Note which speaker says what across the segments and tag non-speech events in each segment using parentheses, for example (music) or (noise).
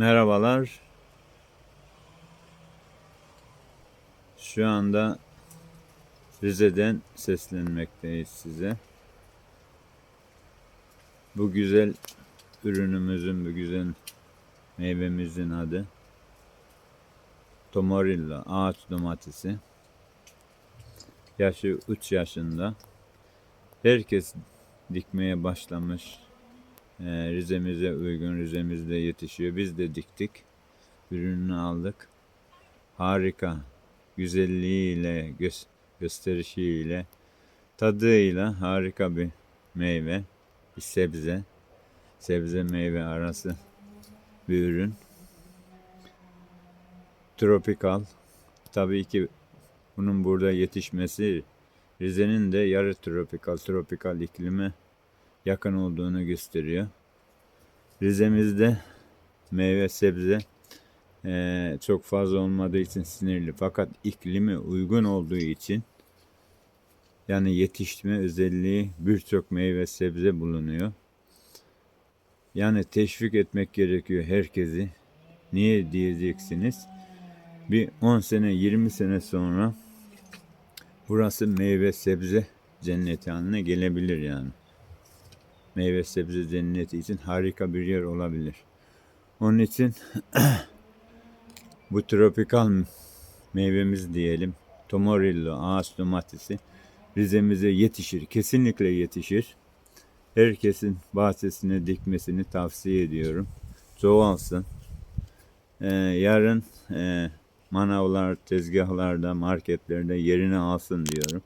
Speaker 1: Merhabalar. Şu anda Rize'den seslenmekteyiz size. Bu güzel ürünümüzün, bu güzel meyvemizin adı Tomarilla ağaç domatesi. Yaşı 3 yaşında. Herkes dikmeye başlamış. Ee, Rize'mize uygun, Rize'mizde yetişiyor. Biz de diktik. Ürününü aldık. Harika. Güzelliğiyle, gös- gösterişiyle, tadıyla harika bir meyve. Bir sebze. Sebze meyve arası bir ürün. Tropikal. Tabii ki bunun burada yetişmesi Rize'nin de yarı tropikal, tropikal iklime yakın olduğunu gösteriyor. Rize'mizde meyve sebze eee, çok fazla olmadığı için sinirli fakat iklimi uygun olduğu için yani yetişme özelliği birçok meyve sebze bulunuyor. Yani teşvik etmek gerekiyor herkesi. Niye diyeceksiniz? Bir 10 sene 20 sene sonra burası meyve sebze cenneti haline gelebilir yani meyve sebze cenneti için harika bir yer olabilir. Onun için (clears throat) bu tropikal meyvemiz diyelim, Tomorillo ağaç domatesi Rize'mize yetişir, kesinlikle yetişir. Herkesin bahçesine dikmesini tavsiye ediyorum. Çoğalsın. Ee, yarın e, manavlar, tezgahlarda, marketlerde yerini alsın diyorum.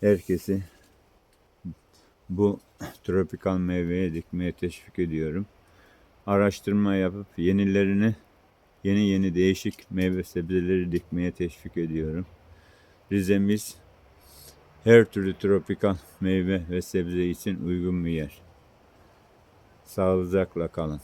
Speaker 1: Herkesi bu (clears throat) tropikal meyveye dikmeye teşvik ediyorum. Araştırma yapıp yenilerini, yeni yeni değişik meyve sebzeleri dikmeye teşvik ediyorum. Rize'miz her türlü tropikal meyve ve sebze için uygun bir yer. Sağlıcakla kalın.